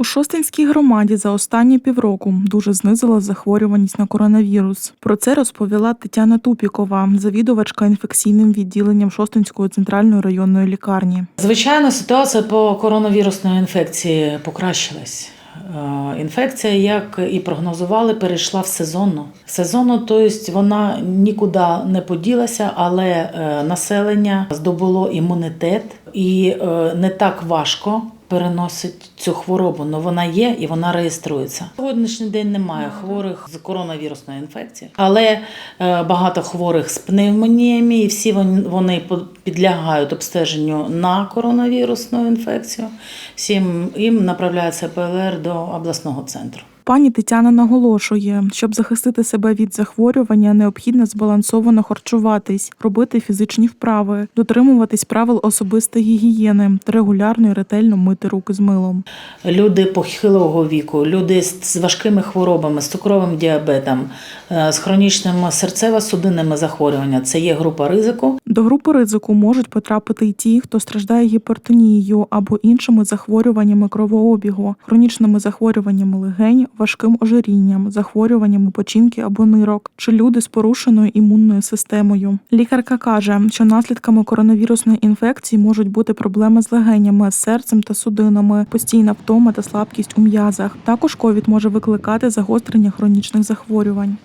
У Шостинській громаді за останні півроку дуже знизила захворюваність на коронавірус. Про це розповіла Тетяна Тупікова, завідувачка інфекційним відділенням Шостинської центральної районної лікарні. Звичайно, ситуація по коронавірусній інфекції покращилась. Е, Інфекція, як і прогнозували, перейшла в сезонну. Сезонну, тобто вона нікуди не поділася, але е, населення здобуло імунітет і е, не так важко переносить цю хворобу. але вона є і вона реєструється. Сьогоднішній день немає хворих з коронавірусною інфекцією, але е, багато хворих з пневмоніями, і всі вони, підлягають обстеженню на коронавірусну інфекцію. Всім їм направляється ПЛР до обласного центру. Пані Тетяна наголошує, щоб захистити себе від захворювання, необхідно збалансовано харчуватись, робити фізичні вправи, дотримуватись правил особистої гігієни та регулярно і ретельно мити руки з милом. Люди похилого віку, люди з важкими хворобами, з цукровим діабетом, е, з хронічними серцево-судинними захворюваннями це є група ризику. До групи ризику можуть потрапити й ті, хто страждає гіпертонією або іншими захворюваннями кровообігу, хронічними захворюваннями легень, важким ожирінням, захворюваннями печінки або нирок, чи люди з порушеною імунною системою. Лікарка каже, що наслідками коронавірусної інфекції можуть бути проблеми з легенями, серцем та судинами, постійна втома та слабкість у м'язах. Також ковід може викликати загострення хронічних захворювань.